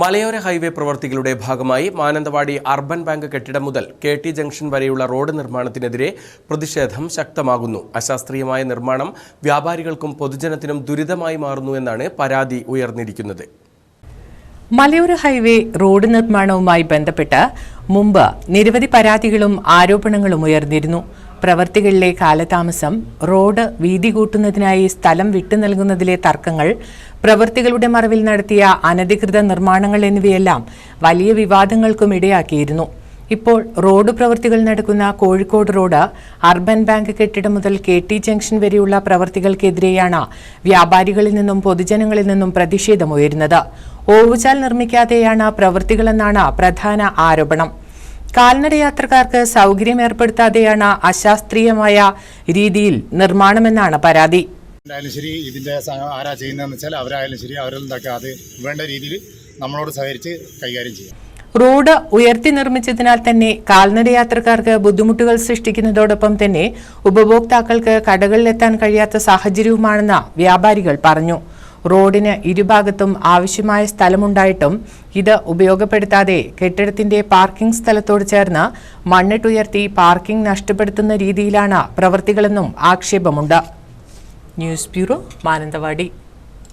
മലയോര ഹൈവേ പ്രവർത്തികളുടെ ഭാഗമായി Mananthavady urban bank കെട്ടിടം മുതൽ കെ ടി ജംഗ്ഷൻ വരെയുള്ള റോഡ് നിർമ്മാണത്തിനെതിരെ പ്രതിഷേധം ശക്തമാകുന്നു. അശാസ്ത്രീയമായ നിർമ്മാണം വ്യാപാരികൾക്കും പൊതുജനത്തിനും ദുരിതമായി മാറുന്നു എന്നാണ് പരാതി ഉയർന്നിരിക്കുന്നത്. മലയോര ഹൈവേ റോഡ് നിർമ്മാണവുമായി ബന്ധപ്പെട്ട് മുമ്പ് നിരവധി പരാതികളും ആരോപണങ്ങളും ഉയർന്നിരുന്നു. പ്രവർത്തികളിലെ കാലതാമസം റോഡ് വീതി കൂട്ടുന്നതിനായി സ്ഥലം വിട്ടു നൽകുന്നതിലെ തർക്കങ്ങൾ പ്രവർത്തികളുടെ മറവിൽ നടത്തിയ അനധികൃത നിർമ്മാണങ്ങൾ എന്നിവയെല്ലാം വലിയ വിവാദങ്ങൾക്കും ഇടയാക്കിയിരുന്നു. ഇപ്പോൾ റോഡ് പ്രവൃത്തികൾ നടക്കുന്ന കോഴിക്കോട് റോഡ് അർബൻ ബാങ്ക് കെട്ടിടം മുതൽ കെ ടി ജംഗ്ഷൻ വരെയുള്ള പ്രവർത്തികൾക്കെതിരെയാണ് വ്യാപാരികളിൽ നിന്നും പൊതുജനങ്ങളിൽ നിന്നും പ്രതിഷേധമുയരുന്നത്. ഓവുചാൽ നിർമ്മിക്കാതെയാണ് പ്രവൃത്തികളെന്നാണ് പ്രധാന ആരോപണം. കാൽനട യാത്രക്കാർക്ക് സൗകര്യം ഏർപ്പെടുത്താതെയാണ് അശാസ്ത്രീയമായ രീതിയിൽ നിർമ്മാണമെന്നാണ് പരാതി. ആയാലും ശരി ഇതിന്റെ ആരാ ചെയ്യുന്നതെന്ന് വെച്ചാൽ അവരായാലും ശരി അവരെന്തൊക്കെ അത് വേണ്ട രീതിയിൽ നമ്മളോട് സഹകരിച്ച് കൈകാര്യം ചെയ്യും. റോഡ് ഉയർത്തി നിർമ്മിച്ചതിനാൽ തന്നെ കാൽനട യാത്രക്കാർക്ക് ബുദ്ധിമുട്ടുകൾ സൃഷ്ടിക്കുന്നതോടൊപ്പം തന്നെ ഉപഭോക്താക്കൾക്ക് കടകളിലെത്താൻ കഴിയാത്ത സാഹചര്യവുമാണെന്ന് വ്യാപാരികൾ പറഞ്ഞു. റോഡിന് ഇരുഭാഗത്തും ആവശ്യമായ സ്ഥലമുണ്ടായിട്ടും ഇത് ഉപയോഗപ്പെടുത്താതെ കെട്ടിടത്തിന്റെ പാർക്കിംഗ് സ്ഥലത്തോട് ചേർന്ന് മണ്ണിട്ടുയർത്തി പാർക്കിംഗ് നഷ്ടപ്പെടുത്തുന്ന രീതിയിലാണ് പ്രവൃത്തികളെന്നും ആക്ഷേപമുണ്ട്. News bureau Mananthavady.